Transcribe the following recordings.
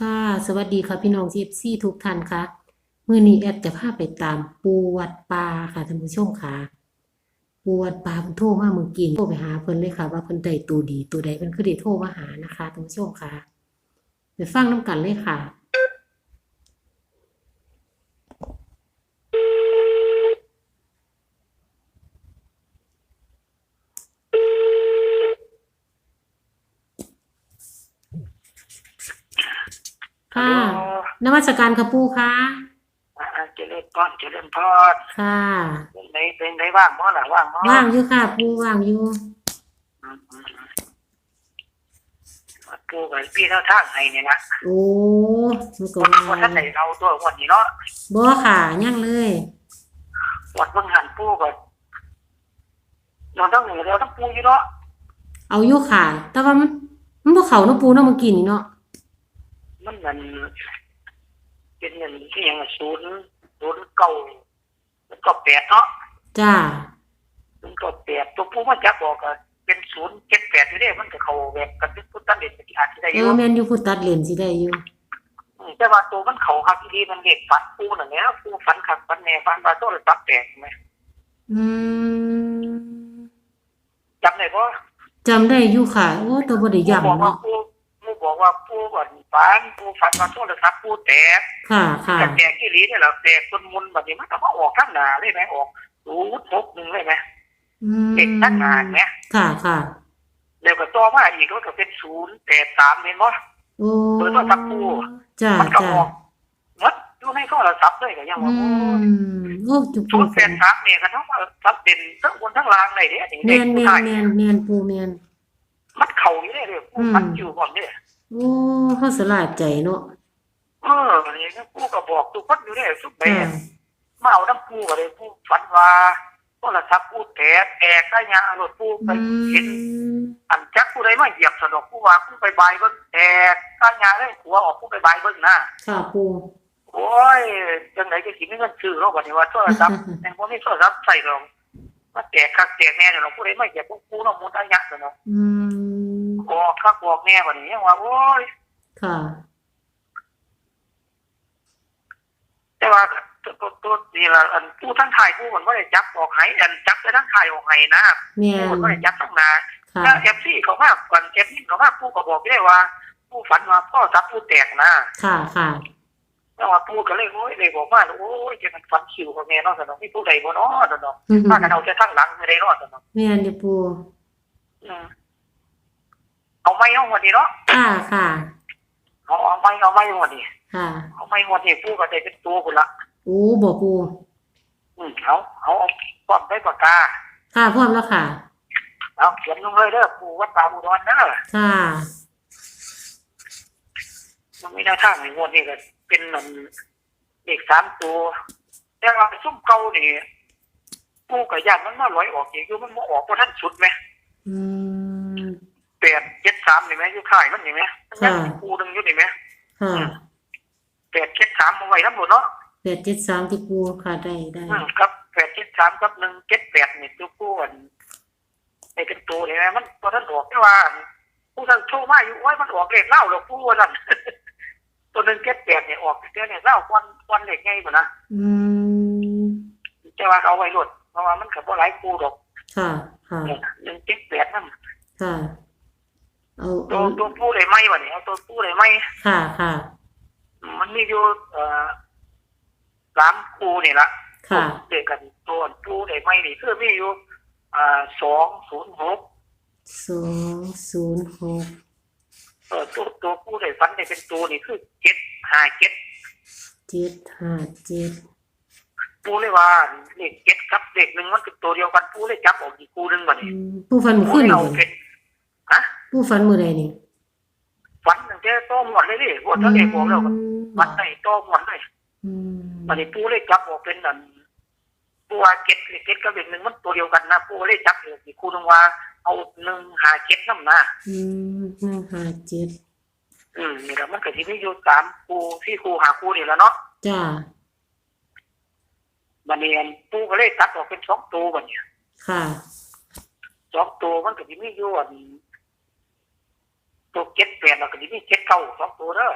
ค่ะ สวัสดีค่ะพี่น้องซีซีทุกท่านค่ะมื่อนี้แอดจะพาไปตามปูวัดปลาค่ะท่านผู้ชมค่ะ ปูวัดปลาเพิ่นโทรมาเมื่อกี้โทรไปหาเพิ่นเลยค่ะ ว่าเพิ่นได้ตัวดีตัวใดเพิ่นคือได้โทรมาหานะคะท่านผู้ชมค่ะ ไปฟังน้ำกันเลยค่ะ ค่ะนมัสการค่ะปูค่ะอ่าเจริญพรเจริญพรค่ะเป็นไงเป็นไงว่างมั้งล่ะว่างมั้งว่างอยู่ค่ะปูว่างอยู่อืมอืมอืมปูกับพี่เท่าทางให้เนี่ยนะโอ้มันก็วันว่าวันท่านไหนเราตัววันนี้เนาะบ่ค่ะยังเลยวันเพิ่งหันปูก่อนเราต้องเหนือเราต้องปูอยู่เนาะเอาอยู่ค่ะ แต่ว่ามันมันบ่เข้าเนาะปูเนาะเมื่อกี้นี่เนาะ มันเหมือนเป็นเงินที่ยังศูนย์ศูนย์เก่ามันก็แปดเนาะจ้ามันก็แปดตัวปูมันจับบอกก็เป็นศูนย์เจ็ดแปดอยู่เด้มันก็เข้าแบบกันเป็นพุทธเด่นปฏิอาที่ได้อเอยู่อแม่นอยู่ผู้ตัดเลนสิได้อยู่อืมแต่ว่าตัวมันเขาครับที่มันเด็กฝันปูนั่นแหละปูฝันขับฝันแน่ฝันว่าโซ่ตับแตกไหมอืมจำได้ปะจำได้อยู่ค่ะ โอ้แต่บ่ได้ปูบอกย้ำว่าเนาะปูปู บอกว่าปูก่อนฝันปูฝันว่าโซ่ตับปูแตกค่ะค่ะแต่แตกที่ลีเนี่ยเราแตกจนมุนแบบนี้มันก็มาออกข้างหน้าเลยไหมออกรูดทบหนึ่งเลยไหมอืมเด็กข้างหน้าไหมค่ะค่ะเดี๋ยวก็ต่อมาอีกก็เป็นศูนย์แปดสามเห็นปะโอ้เปิดโทรศัพท์ปูจ้ามันก็จ้าออกมัดอยู่ในโทรศัพท์เลยก็ยังอืว่าโอ้ยมโอ้จุศูปูนย์แปดสามเนี่ยก็ทั้งว่าทับเด่นทั้งบนทั้งล่างเลยเนี่ยแม่เด็กนผู้แม่ชานยแม่นแม่นปูแม่นมันเข่าอยู่เลยเลยผู้มันอยู่ก่อนเนี่ย โอ้เฮาสลาดใจเนาะเออนี่ก็ผู้ก็บอกทุกคนอยู่เลยทุกแบค่ะบมาเอาน้ำผู้ก็เลยผู้ฝันว่าโทรศัพท์ผู้แตกแอกได้ยารถผู้ไปเห็นอันจักผู้ใดมาเหยียบสะดอกผู้ว่าผู้ไปบายเบิ้งแอกได้ยาได้หัวออกผู้ไปบายเบิ้งหน้าค่ะปูโอ้ยจังไหนก็สิมีเงินซื้อเราบัดนี้ว่าโทรศัพท์แต่บ่มีโทรศัพท์ใส่หรอกมาแตกคักแตกแน่เดี๋ยวเราผู้ใดมาเหยียบผู้ผู้น้ำมูลได้ยักษ์เนาะอืม บอกคักบอกแน่บัดนี้ยังว่าโอ้ยค่ะ แต่ว่าตัวตัวตัวนี่ละอันผู้ทั้งถ่ายผู้มันว่าได้จับออกไหอันจับไปทั้งถ่ายออกไหนะแม่ผู้มันนว่าได้จับทั้งหนาค่ะถ้าเอฟซีเขามากก่อนเอฟซีเขามากผู้ก็บอกได้ว่า ผู้ฝันว่าพ่อจับผู้แตกนะค่ะค่ะแต่ว่าผู้ก็เลยโอ้ยเลยบอกว่าโอ้ยจะมันฝันคิวกับแม่เนาะสนองมีผู้ใดบ่เนาะสนองอืมถ้ากันเอาจะทั้งหลังไม่ได้เนาะสนองแม่นอยู่ปูอืม เอาไม่เอาวันนี้เนาะค่ะค่ะเอาเอาไม่เอาไม่วันนี้ค่ะเอาไม่วันนี้ผู้ก็ได้เป็นตัวคนละโอ้บ่ปูอืมเอาเอาเอาความได้ปากกาค่ะพร้อมแล้วค่ะเอาเขียนลงเลยเด้อผู้วัดป่าอุดรเด้อค่ะมันไม่ได้ทางในงวดนี้ก็เป็นหนึ่งเด็กสามตัวแต่ว่าซุ่มเก่านี่ปูกับยานมันมาลอยออกอีกอยู่มันมาออกเพราะท่านสุดไหมอืม แปดเจ็ดสามนี่ไหมอยู่ข่ายมันนี่ไหมมันยังมีปูหนึ่งอยู่นี่ไหมค่ะแปดเจ็ดสามมาไว้ทั้งหมดเนาะแปดเจ็ดสามที่ปูค่ะได้ได้อืมครับแปดเจ็ดสามกับหนึ่งเจ็ดแปดนี่ตัวปูอันไอ้เป็นตัวนี่ไหมมันเพราะท่านออกแต่ว่าผู้ท่านโชว์มาอยู่ไว้มันออกเลขเล่าหรอกผู้ว่านั่น ตัวหนึ่งเจ็ดแปดเนี่ยออกเดือนเนี่ยเล่าควันควันเลขไงบ่นะอืมแต่ว่าเขาเอาไว้รดเพราะว่ามันกับว่าหลายปูดอกค่ะค่ะหนึ่งเจ็ดแปดนั่น ค่ะ เอาตัเอาวตัวปูได้ไหมวะเนี่ยเอาตัวปูได้ไหมค่ะค่ะ มันมีอยู่เอ่อสามปูนี่ละค่ะ เด็กกันตัวปูได้ไหมนี่คือมีอยู่อ่าสองศูนย์หกสองศูนย์หกเออตัวตัวปูได้ฟันได้เป็นตัวนี่คือเจ็ดห้าเจ็ดเจ็ดห้าเจ็ดปูเลยว่าเลขเจ็ดกับเลขหนึ่งมันคือตัวเดียวกันปูเลยจับออกอีกปูหนึ่งวะอืนี่มผู้ฟันมือปูขึ้นเลยนี่เอาบ่เป็นฮะ ผู้ฟันมือใดนี่ฟันตั้งแต่โตหมดเลยดิหมดทั้งเด็กบอกแล้วฟันได้โตหมดเลยอืมมันนี่ปูเลยจับออกเป็นนั่นปูว่าเก็ดเก็ดกับเด็กหนึ่งมันตัวเดียวกันนะปูเลยจับอยู่ที่ครูนึงว่า เอาหนึ่งหาเก็ดน้ำนะอืมหนึ่งห้าเจ็ดอืมนี่แหละมันก็ที่มีอยู่สามครูที่ครูหาครูนี่แหล้วเนาะจ้ามันนี่ปูก็เลยตัดออกเป็นสองตัวบัดเนี่ยค่ะสองตัวมันก็ที่มีอยู่อัน ตัวเก็ดแปดแล้วก็ที่มีเก็ดเก้าสองตัวเด้อ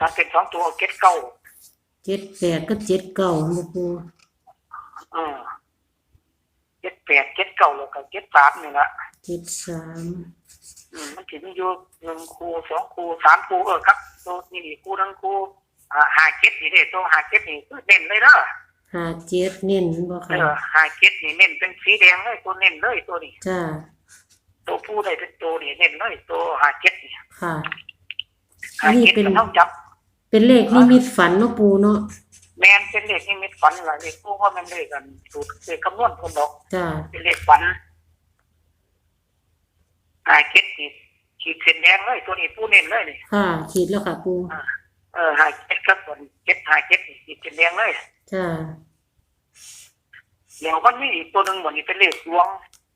ตัดเป็นสองตัวเก็ดเก้าเจ็ดแปดก็เจ็ดเก้าบ่ปูเออเก็ดแปดเก็ดเก้าแล้วก็เก็ดสามนี่ละเจ็ดสามอืมมันถึงอยู่หนึ่งคูสองคูสามคูเออครับตัวนี่คูหนึงคูอ่าหาเก็ดนี่เด้ตัวหาเก็ดนี่คือเน้นเลยเด้อห้าเจ็ดเน้นบ่เอค่ะอหาเก็ดนี่เน้นเป็นสีแดงเลยตัวเน้นเลยตัวนี้จ้า ตัวผู้ได้เป็นตัวนี่เน้นเลยตัวหาเก็ดนี่ค่ะ หาเก็ดมันต้องจับ เป็นเลขนิมิตฝันเนาะปูเนาะแมนเป็นเลขนิมิตฝันล่ะเลขผู้ว่ามันเลขกันสูตรเลขคำนวณคนดอกจ้าเป็นเลขฝันหาเก็ดนี่ขีดเส้นแดงเลยตัวนี้ผู้เน้นเลยนี่ค่ะขีดแล้วค่ะปูเออหาเก็ดครับส่วนเก็ดหาเก็ดนี่ขีดเส้นแดงเลยจ้าเดี๋ยวมันมีอีกตัวหนึ่งเหมือนนี่เป็นเลขดวง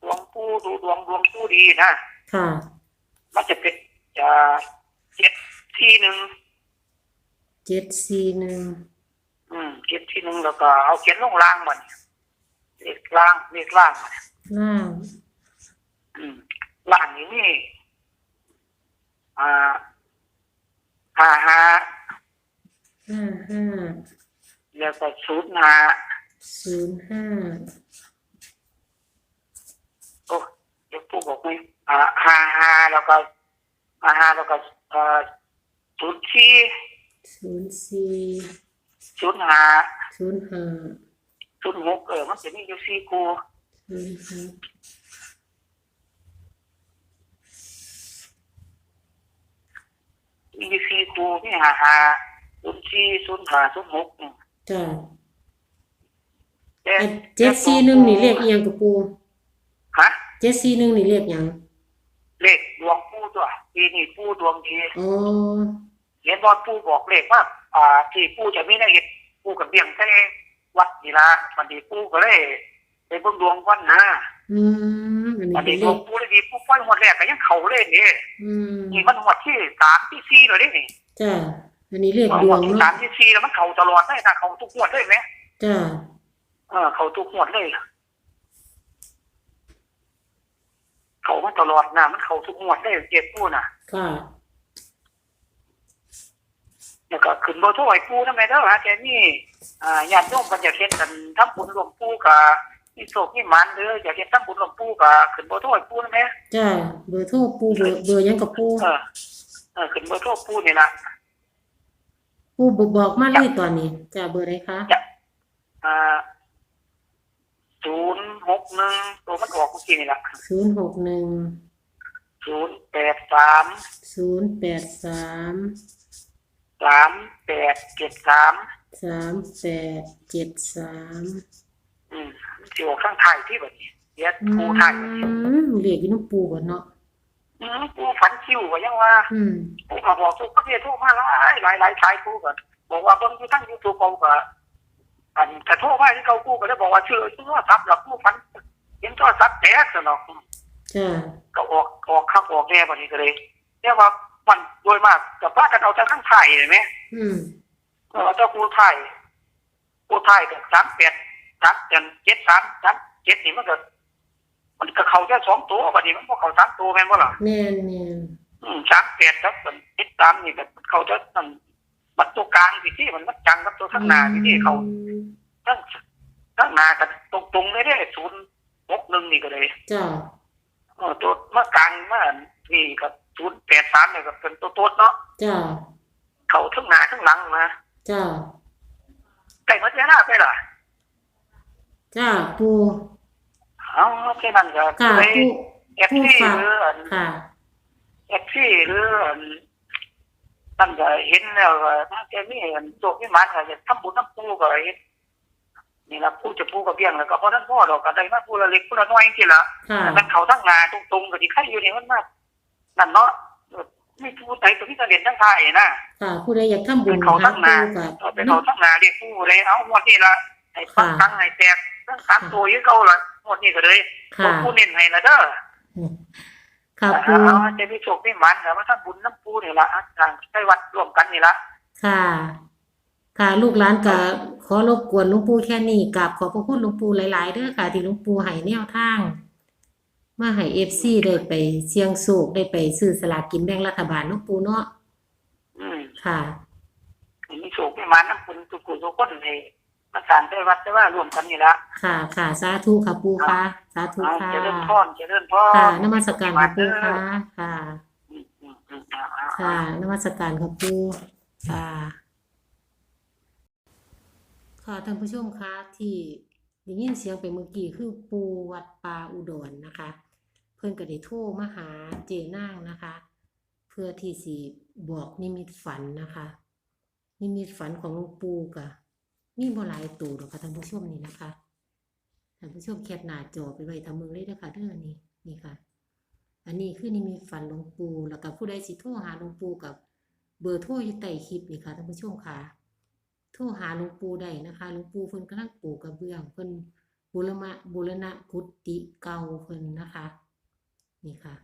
ดวงผู้ดูดวงดวงผู้ดีนะค่ะมันจะเป็นจะเจ็ดที่หนึ่งเจ็ดสี่หนึ่งอืมเจ็ดที่หนึ่งแล้วก็เอาเขียนลงล่างมันเลขล่างเลขล่างมันล่างอืมล่างนี้นี่อ่าห้าห้าห้าห้าแล้วก็ศูนย์ห้าศูนย์ห้า หมอ่าห้าห้าแล้วก็ห้าห้าแล้วก็เอ่อศูนย์สี่ศูนย์สี่ศูนย์ห้าศูนย์ห้าศูนย์หกเออมันจะมีอยู่สี่คู่ศูนย์ห้ามีอยู่สี่คู่มีห้าห้าศูนย์สี่ศูนย์ห้าศูนย์หกเนี่ยจ้าแต่ไอ้เจ็ดสี่หนึ่งนี่เลขอีหยังกับปูฮะเจ็ดสี่หนึ่งนี่เลขหยัง เลขดวงผู้ตัวปีนี้ผู้ดวงดีอ๋อเห็นว่าผู้บอกเลขว่าอ่า ที่ผู้จะมีในเหตุผู้กับเบี้ยงแค่วัดนี่ละวันนี้ผู้ก็เลยไปเบิ่งดวงวันนะอืมอันนี้วันเป็นี้นดเลวงขผู้เลยดีผู้ป้อยหมดแรกก็ยังเขาเลยนี่อืมนี่มันหมดที่สามที่สี่เลยนี่ จ้าอันนี้เลขดหมวดงที่เนาะสามที่สี่แล้วมันเขาตลอดเลยนะเขาทุกงวดเลยไหมจ้าเออเขาทุกงวดเลย เขามาตลอดนะมันเขาทุกงวดเลยเจ็บผู้น่ะค่ะแล้วก็ขึ้นบ่โทรให้ปู่ทำไมเด้อฮะแกนี่อ่าญาติโยมเพิ่นอยากเฮ็ดกันทำบุญรวมปู่กับมีโศกมีหมันเด้ออยากเฮ็ดทำบุญรวมปู่กับขึ้นบ่โทรให้ปู่นำแม่จ้าเบอร์โทรปูเบอร์เบอร์หยังกับปูเออเออขึ้นบ่โทรปู่นี่ล่ะปูบอกบอกมาเลยตอนนี้จ้าเบอร์อะไรคะอ่า 061ตัวมันออกเมื่อกี้นี่ล่ะศูนย์หกหนึ่ง083ศูนย์แปดสาม3873สามแปดเจ็ดสามอืมสิออกข้างไทายที่บัดนี้เดี๋ยวอืปู่ไทายบัดนี้มเรียกอยู่น้ำปูก่อนเนาะอืมปู่ฝันคิวว่ายังว่าอืมผมก็บอกทุกประเทศทุกมาหลายหลายหลายชายกูก็บอกว่าเบิ่งอยู่ทั้งยูทูบเขาก็ อันแต่โทษว่าที่เขากูก็ได้บอกว่าชื่อชื่อว่าซับหลักกูฟันเห็นก็ซับแตกสนอกจ้าก็ออกออกข้างออกแน่บัดนี้ก็เลยแต่ว่ามันโดยมากกับพากันเอาจากข้างไทยเห็นไหมอืมเออเจ้ากูไทยกูไทยกับสามแปดสามเจ็ดเจ็ดสามสามเจ็ดนี่มันก็มันก็เข้าแค่สองตัวบัดนี้มันก็เข้าสามตัวแม่นบ่ล่ะแม่นแม่นอืมสามแปดครับมันติดตามนี่แบบเขาจะนั่น บัตรตัวกลางที่ที่มันมัดจังกับตัวข้างหน้าที่ที่เขาอืมทั้งข้างหน้ากันตรงตรงๆเลยเด้ศูนย์หกหนึ่งนี่ก็เลยจ้าเออตัวมากลางมานี่กับศูนย์แปดสามเนี่ยก็เป็นตัวตัวเนาะจ้าเขาทั้งหน้าทั้งหลังนะจ้าไก่มัดยาหน้าไปล่ะจ้าปูเอาแค่นั้นก็ค่ะไปปูเอฟซีหรือค่ะเอฟซีหรือ นั่นก็เห็นแล้วก็ถ้าแกมีเห็นโจกมีมันก็จะทำบุญน้ำปูก็เห็นนี่ละปูจะปูกับเบี้ยงแล้วก็เพราะนั้นพ่อเราก็ได้มาปูละเล็กปูละน้อยจริงๆละค่ะมันเขาทั้งงาตรงๆกับที่ใครอยู่นี่มันมากนั่นเนาะไม่พูดไหนตัวที่จะเรียนทั้งไทยนะค่ะผู้ใดอยากทำบุเป็ญนเขาทั้งนากับเออเป็นเขาทั้งนาเรียกผู้เลยเอาหมดนี่ละไอ้ปังทั้งไอ้แตกทั้งสามตัวยี่เขาละหมดนี่ก็เลยตัค่ะวผู้เน้นให้ละเด้อ ค่ะเอปูาจะมีโชคมีหมันแล้วมาทำบุญน้ำปูนี่ละทางใกล้วัดร่วมกันนี่ละค่ะ ค่ะลูกหลานก็ขอรบกวนหลวงปู่แค่นี้กราบขอบพระคุณหลวงปู่หลาย ๆเด้อค่ะ ที่หลวงปู่ให้แนวทางมาให้ FC ได้ไปเสี่ยงโชคได้ไปซื้อสลากกินแบ่งรัฐบาลหลวงปู่เนาะอืมค่ะ มีโศกมีมาน้ำคุณทุกคนทุกคนเลย มาสร้างได้วัดได้ว่ารวมกันนี่ละค่ะค่ะสาธุค่ะปูค่ะสาธุเอาค่ะเจริญพรเจริญพรค่ะนมัสการค่ะปูค่ะค่ะอืมอืมอืมเอาเอาเอาค่ะนมัสการค่ะปูค่ะค่ะท่านผู้ชมคะที่ได้ยินเสียงไปเมื่อกี้คือปูวัดป่าอุดรนะคะ เพิ่นก็ได้โทรมาหาเจนางนะคะ เพื่อที่สิบอกนิมิตฝันนะคะ นิมิตฝันของหลวงปู่ก็ มีบ่หลายตัวหรอกค่ะท่านผู้ชมนี่นะคะท่านผู้ชมแคปหน้าจอไปไว้ทำมือเลยนะคะเด้อนี่นี่ค่ะ อันนี้คือนิมิตฝันหลวงปู่แล้วก็ผู้ใดสิโทรหาหลวงปู่กับเบอร์โทรอยู่ใต้คลิปนี่ค่ะท่านผู้ชมค่ะ โทรหาหลวงปู่ได้นะคะหลวงปู่เพิ่นกำลังปลูกกระเบื้องเพิ่นบูรณะบูรณะกุฏิเก่าเพิ่นนะคะ นี่ค่ะ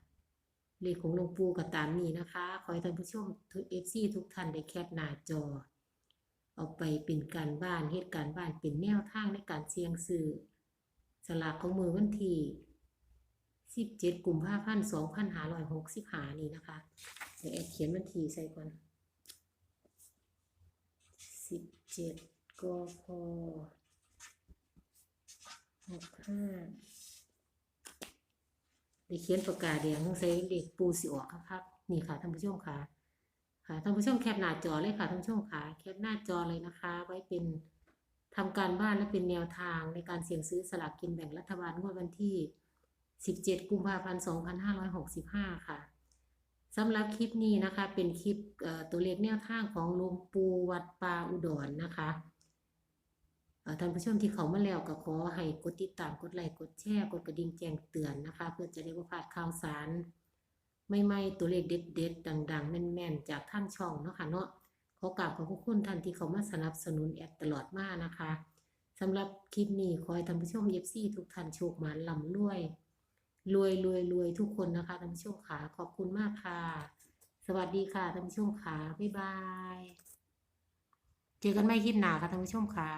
เลขของหลวงปู่ก็ตามนี้นะคะ ขอให้ท่านผู้ชมทุก FC ทุกท่านได้แคปหน้าจอ เอาไปเป็นการบ้านเหตุการณ์บ้านเป็นแนวทางในการเสี่ยงซื้อสลากของมือวันที่17กุมภาพันธ์2565 นี้นะคะเดี๋ยวแอดเขียนวันที่ใส่ก่อน 17กพ65ได้เขียนประกาศแดงต้องใช้เลขปูสิออกครับ นี่ค่ะท่านผู้ชมค่ะ ค่ะท่านผู้ชมแคปหน้าจอเลยค่ะท่านผู้ชมค่ะแคปหน้าจอเลยนะคะ ไว้เป็นทำการบ้านและเป็นแนวทางในการเสี่ยงซื้อสลากกินแบ่งรัฐบาลงวดวันที่ 17 กุมภาพันธ์ 2565 ค่ะสำหรับคลิปนี้นะคะ เป็นคลิปตัวเลขแนวทางของหลวงปู่วัดป่าอุดรนะคะท่านผู้ชมที่เขามาแล้วก็ขอให้กดติดตามกดไลค์กดแชร์กดกระดิ่งแจ้งเตือนนะคะ เพื่อจะได้บ่พลาดข่าวสาร ไม่ไม่ๆตัวเลขเด็ดๆดัง ๆ แม่นๆ จากทางช่องเนาะค่ะเนาะขอกราบขอบพระคุณท่านที่เขามาสนับสนุนแอดตลอดมานะคะสำหรับคลิปนี้ขอให้ท่านผู้ชมเอฟซีทุกท่านโชคหมานลำรวย รวยรวยรวยทุกคนนะคะท่านผู้ชมขาขอบคุณมากค่ะ สวัสดีค่ะท่านผู้ชมขาบ๊ายบาย เจอกันไม่คลิปหน้าค่ะท่านผู้ชมขา